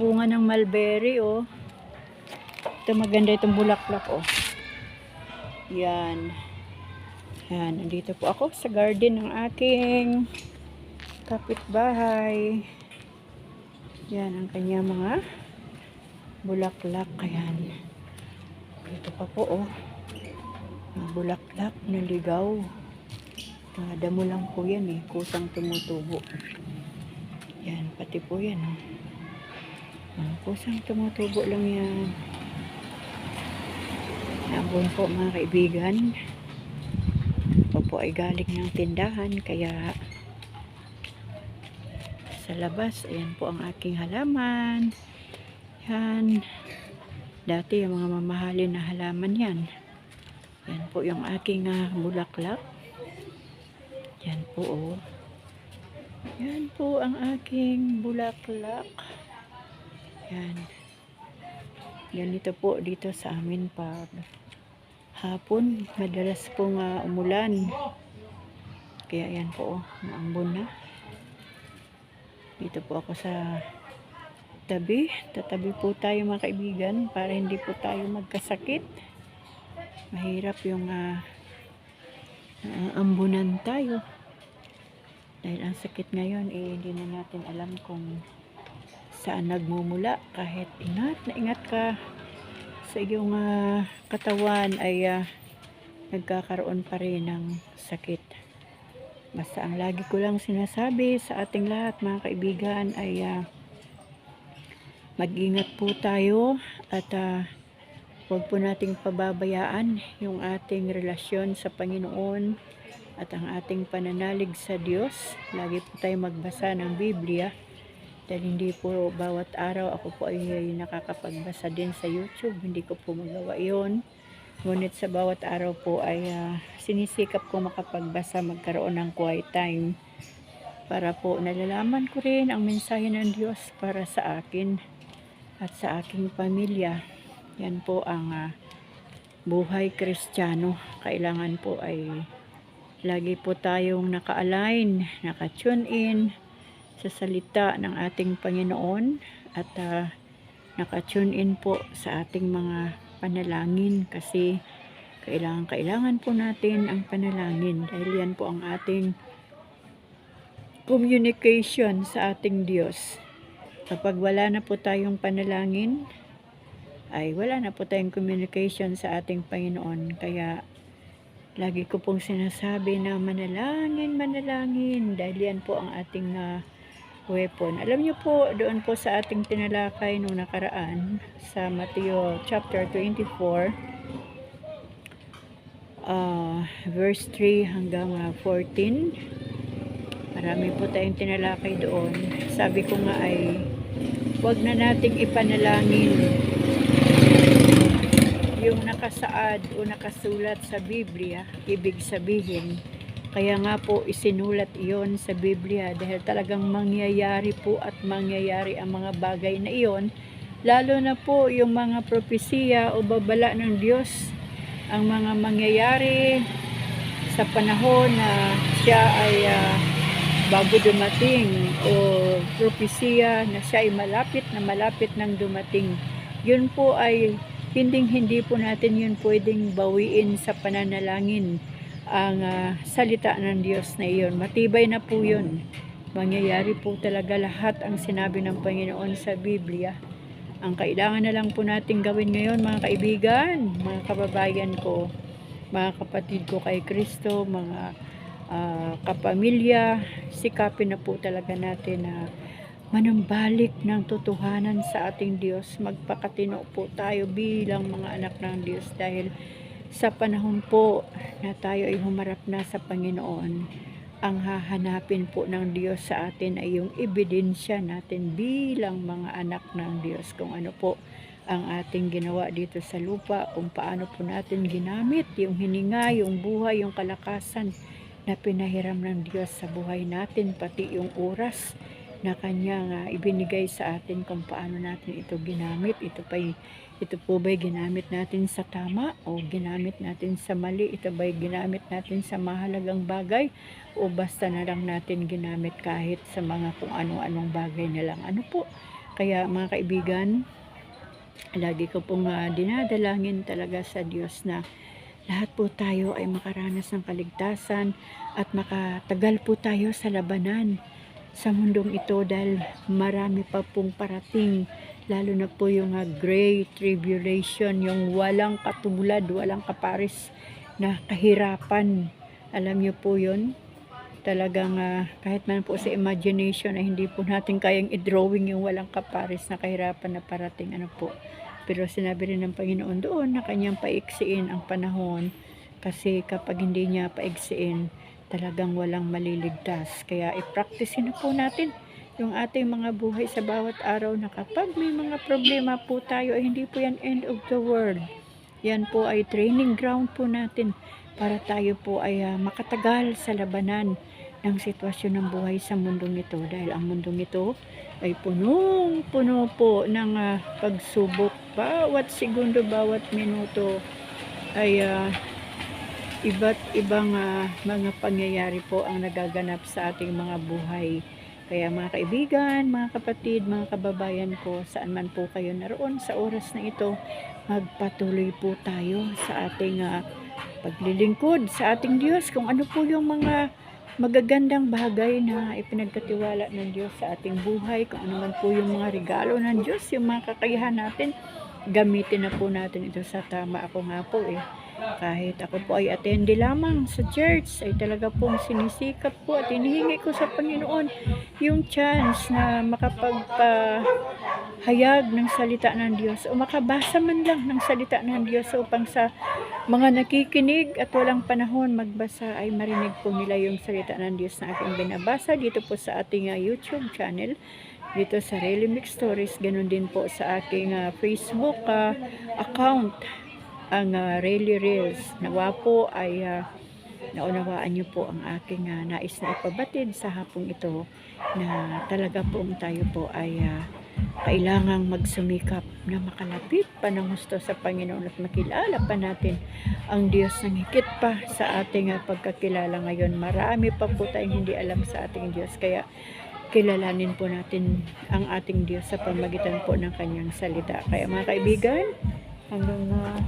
bunga ng mulberry, oh. Ito maganda itong bulaklak, oh. Yan. Yan, nandito po ako sa garden ng aking kapitbahay. Yan ang kanya mga bulaklak. Ayan. Ito pa po, oh. Mga bulaklak na ligaw. Damo lang po yan, eh. Kusang tumutubo. Yan, pati po yan, oh. Mga kusang tumutubo lang yan. Nabon po mga kaibigan. Ito po ay galing ng tindahan kaya sa labas, ayan po ang aking halaman. Yan. Dati yung mga mamahalin na halaman yan. Yan po yung aking ah, bulaklak. Yan po oh. Yan po ang aking bulaklak. Yan. Ganito po dito sa amin pag hapon. Madalas pong ah, umulan. Kaya yan po oh, maambon na. Dito po ako sa tabi. Tatabi po tayo mga kaibigan para hindi po tayo magkasakit. Mahirap yung ah, ambunan tayo. Dahil ang sakit ngayon, eh, hindi na natin alam kung saan nagmumula. Kahit ingat na ingat ka sa iyong ah, katawan ay ah, nagkakaroon pa rin ng sakit. Basta ang lagi ko lang sinasabi sa ating lahat mga kaibigan ay ah, mag-ingat po tayo at ah, huwag po nating pababayaan yung ating relasyon sa Panginoon at ang ating pananalig sa Diyos. Lagi po tayo magbasa ng Biblia dahil hindi po bawat araw ako po ay nakakapagbasa din sa YouTube. Hindi ko po magawa yon. Ngunit sa bawat araw po ay ah, sinisikap ko makapagbasa, magkaroon ng quiet time para po nalalaman ko rin ang mensahe ng Diyos para sa akin at sa aking pamilya. Yan po ang ah, buhay kristyano. Kailangan po ay lagi po tayong naka-align, naka-tune in sa salita ng ating Panginoon at ah, naka-tune in po sa ating mga panalangin kasi kailangan kailangan po natin ang panalangin dahil yan po ang ating communication sa ating Diyos. Kapag wala na po tayong panalangin, ay wala na po tayong communication sa ating Panginoon. Kaya lagi ko pong sinasabi na manalangin, manalangin dahil yan po ang ating ah, weapon. Alam niyo po, doon po sa ating tinalakay nung nakaraan sa Mateo chapter 24 ah, verse 3 hanggang ah, 14 marami po tayong tinalakay doon. Sabi ko nga ay wag na nating ipanalangin yung nakasaad o nakasulat sa Biblia, ibig sabihin kaya nga po isinulat iyon sa Biblia dahil talagang mangyayari po at mangyayari ang mga bagay na iyon. Lalo na po yung mga propesiya o babala ng Diyos, ang mga mangyayari sa panahon na siya ay ah, bago dumating o propesiya na siya ay malapit na malapit ng dumating. Yun po ay hindi hindi po natin yun pwedeng bawiin sa pananalangin ang ah, salita ng Diyos na iyon. Matibay na po yun. Mangyayari po talaga lahat ang sinabi ng Panginoon sa Biblia. Ang kailangan na lang po natin gawin ngayon mga kaibigan, mga kababayan ko, mga kapatid ko kay Kristo, mga ah, kapamilya, sikapin na po talaga natin na manumbalik ng totohanan sa ating Diyos. Magpakatino po tayo bilang mga anak ng Diyos dahil sa panahon po na tayo ay humarap na sa Panginoon, ang hahanapin po ng Diyos sa atin ay yung ebidensya natin bilang mga anak ng Diyos. Kung ano po ang ating ginawa dito sa lupa, kung paano po natin ginamit yung hininga, yung buhay, yung kalakasan na pinahiram ng Diyos sa buhay natin, pati yung oras na kanya nga ibinigay sa atin kung paano natin ito ginamit. Ito pa ito po ba'y ginamit natin sa tama o ginamit natin sa mali? Ito ba'y ginamit natin sa mahalagang bagay o basta na lang natin ginamit kahit sa mga kung ano-anong bagay na lang? Ano po? Kaya mga kaibigan, lagi ko pong ah, dinadalangin talaga sa Diyos na lahat po tayo ay makaranas ng kaligtasan at makatagal po tayo sa labanan sa mundong ito dahil marami pa pong parating lalo na po yung ah, great tribulation yung walang katulad, walang kaparis na kahirapan. Alam niyo po yun? Talagang ah, kahit man po sa imagination ay hindi po natin kayang i-drawing yung walang kaparis na kahirapan na parating ano po. Pero sinabi rin ng Panginoon doon na kanyang paiksiin ang panahon kasi kapag hindi niya paiksiin, talagang walang maliligtas. Kaya i-practice na po natin yung ating mga buhay sa bawat araw na kapag may mga problema po tayo ay hindi po yan end of the world. Yan po ay training ground po natin para tayo po ay ah, makatagal sa labanan ng sitwasyon ng buhay sa mundong ito dahil ang mundong ito ay punong-puno po ng ah, pagsubok. Bawat segundo, bawat minuto ay ah, iba't ibang ah, mga pangyayari po ang nagaganap sa ating mga buhay. Kaya mga kaibigan, mga kapatid, mga kababayan ko, saan man po kayo naroon sa oras na ito, magpatuloy po tayo sa ating ah, paglilingkod sa ating Diyos. Kung ano po yung mga magagandang bagay na ipinagkatiwala ng Diyos sa ating buhay, kung ano man po yung mga regalo ng Diyos, yung mga kakayahan natin, gamitin na po natin ito sa tama. Ako nga po eh, kahit ako po ay attende lamang sa church, ay talaga pong sinisikap po at hinihingi ko sa Panginoon yung chance na makapagpahayag ng salita ng Diyos o makabasa man lang ng salita ng Diyos upang sa mga nakikinig at walang panahon magbasa ay marinig po nila yung salita ng Diyos na aking binabasa dito po sa ating ah, YouTube channel dito sa Really Mix Stories. Ganun din po sa aking ah, Facebook ah, account ang uh, Really Reels. Nawa po ay ah, naunawaan niyo po ang aking ah, nais na ipabatid sa hapong ito na talaga po tayo po ay ah, kailangang magsumikap na makalapit pa ng gusto sa Panginoon at makilala pa natin ang Diyos ng higit pa sa ating ah, pagkakilala ngayon. Marami pa po tayong hindi alam sa ating Diyos. Kaya kilalanin po natin ang ating Diyos sa pamagitan po ng kanyang salita. Kaya mga kaibigan, hanggang ah,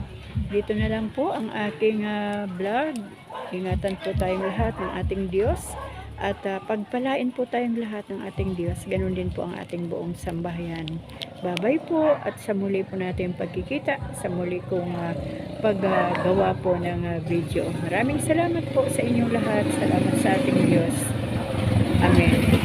dito na lang po ang aking ah, vlog. Ingatan po tayong lahat ng ating Diyos at ah, pagpalain po tayong lahat ng ating Diyos. Ganun din po ang ating buong sambahayan. Bye-bye po at sa muli po natin pagkikita, sa muli kong ah, paggawa po ng ah, video. Maraming salamat po sa inyong lahat. Salamat sa ating Diyos. Amen.